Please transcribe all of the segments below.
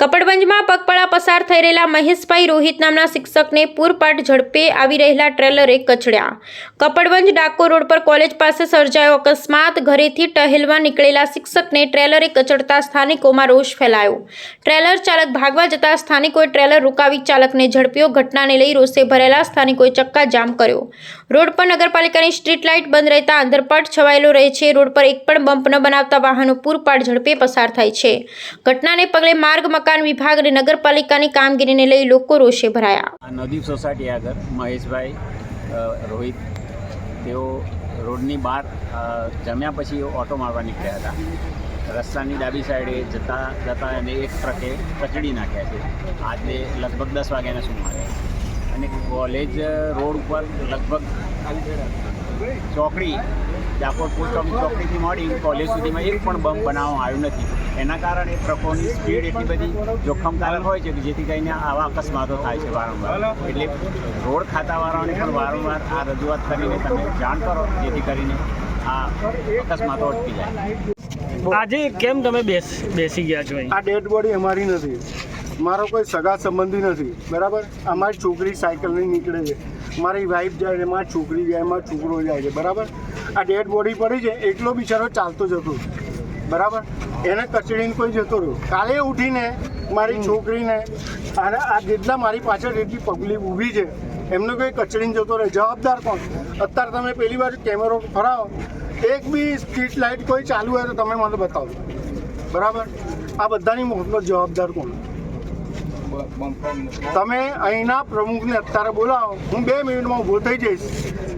ટ્રેલરમાં પગપળા પસાર થઈ રહેલા મહેશભાઈ રોહિત નામના શિક્ષકને પૂરપાટ ઝડપે આવી રહેલા ટ્રેલરે કચડ્યા. કપડવંજ ડાકોર રોડ પર કોલેજ પાસે સર્જાયો અકસ્માત. ઘરેથી ટહેલવા નીકળેલા શિક્ષકને ટ્રેલરે કચડતા સ્થાનિકોમાં રોષ ફેલાયો. ટ્રેલર ચાલક ભાગવા જતા સ્થાનિકોએ ટ્રેલર રોકાવી ચાલકને ઝડપ્યો. ઘટનાને લઈ રોષે ભરેલા સ્થાનિકોએ ચક્કાજામ કર્યો. રોડ પર નગરપાલિકાની સ્ટ્રીટ લાઇટ બંધ રહેતા અંદરપાટ છવાયેલો રહે છે. રોડ પર એક પણ બમ્પ ન બનાવતા વાહનો પૂરપાટ ઝડપે પસાર થાય છે. ઘટનાને પગલે માર્ગ મકાન વિભાગ અને નગરપાલિકાની કામગીરીને લઈ લોકો રોષે ભરાયા. નદી સોસાયટી આગળ મહેશભાઈ રોહિત, તેઓ રોડની બહાર જમ્યા પછી ઓટો મારવા નીકળ્યા હતા. રસ્તાની ડાબી સાઈડે જતા જતા એને એક ટ્રકે કચડી નાખ્યા છે. આજે લગભગ દસ વાગ્યાના સુમારે. અને કોલેજ રોડ ઉપર લગભગ ચોકડી ડાકોર પોસ્ટ ચોકડીથી મળી કોલેજ સુધીમાં એક પણ બમ્પ બનાવવામાં આવ્યું નથી. એના કારણે ટ્રકોની સ્પીડ એટલી બધી જોખમકારક હોય છે કે જેથી કરીને આવા અકસ્માતો થાય છે વારંવાર. એટલે રોડ ખાતાવાળાઓને પણ વારંવાર આ રજૂઆત કરીને તમે જાણ કરો જેથી કરીને આ અકસ્માતો અટકી જાય. આજે કેમ તમે બેસ બેસી ગયા છો આ ડેડ બોડી અમારી નથી. મારો કોઈ સગા સંબંધી નથી. બરાબર? અમારી છોકરી સાયકલની નીકળે છે. મારી વાઈફ જાય છે મારી છોકરી જાય મારો છોકરો જાય છે. બરાબર? આ ડેડ બોડી પડી છે એટલો બિચારો ચાલતો જતો. બરાબર? એને કચડીને કોઈ જતો રહ્યો. કાલે ઉઠીને મારી છોકરીને અને આ જેટલા મારી પાછળ જેટલી પબ્લિક ઊભી છે એમને કોઈ કચડીને જતો રહે. જવાબદાર કોણ? અત્યારે તમે પેલી વાર કેમેરો ફરાવો. એક બી સ્ટ્રીટ લાઇટ કોઈ ચાલુ હોય તો તમે મને બતાવો. બરાબર? આ બધાની મોટનો જવાબદાર કોણ? તમે અહીંના પ્રમુખને અત્યારે બોલાવો. હું બે મિનિટમાં ઊભો થઈ જઈશ.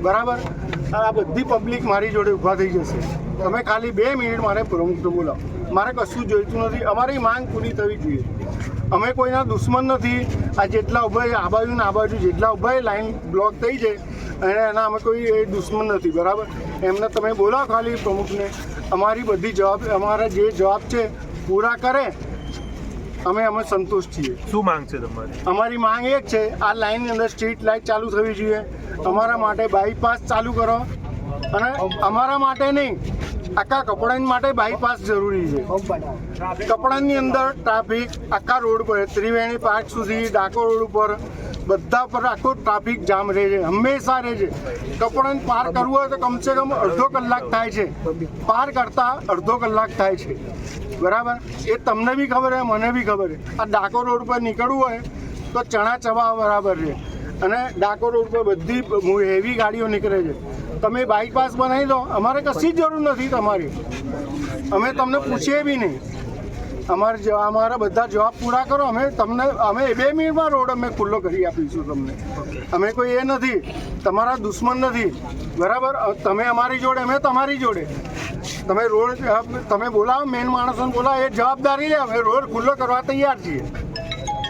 બરાબર? આ બધી પબ્લિક મારી જોડે ઊભા થઈ જશે. તમે ખાલી બે મિનિટ મારે પ્રમુખને બોલાવો. મારે કશું જોઈતું નથી. અમારી માંગ પૂરી થવી જોઈએ. અમે કોઈના દુશ્મન નથી. આ જેટલા ઊભા આ બાજુ ને આ બાજુ જેટલા છે, લાઈન બ્લોક થઈ છે અને એના અમે કોઈ એ દુશ્મન નથી. બરાબર? એમને તમે બોલાવો ખાલી પ્રમુખને. અમારી બધી જવાબ અમારા જે જવાબ છે પૂરા કરે. અમે અમે સંતુષ્ટ છીએ. શું માંગ છે તમારી? અમારી માંગ એક છે આ લાઇનની અંદર સ્ટ્રીટ લાઇટ ચાલુ થવી જોઈએ. અમારા માટે બાયપાસ ચાલુ કરો. અને અમારા માટે નહીં આખા કપડાની માટે બાયપાસ જરૂરી છે. કપડાની અંદર ટ્રાફિક આખા રોડ પર ત્રિવેણી પાર્ક સુધી ડાકોર રોડ ઉપર બધા પર આખો ટ્રાફિક જામ રહે છે. હંમેશા રહે છે. કપડાને પાર કરવું હોય તો કમસે કમ અડધો કલાક થાય છે. પાર કરતા અડધો કલાક થાય છે. બરાબર? એ તમને બી ખબર છે મને બી ખબર છે આ ડાકોર રોડ પર નીકળવું હોય તો ચણા ચવા બરાબર છે. અને ડાકોર રોડ પર બધી હેવી ગાડીઓ નીકળે છે. તમે બાઇપાસ બનાવી દો. અમારે કશી જ જરૂર નથી તમારી. અમે તમને પૂછીએ બી નહીં. અમારે અમારા બધા જવાબ પૂરા કરો. અમે તમને અમે બે મિનિટમાં રોડ અમે ખુલ્લો કરી આપીશું તમને. અમે કોઈ એ નથી. તમારા દુશ્મન નથી. બરાબર? તમે અમારી જોડે અમે તમારી જોડે. તમે રોડ તમે બોલાવો મેન માણસોને બોલાવો. એ જવાબદારી લે અમે રોડ ખુલ્લો કરવા તૈયાર છીએ.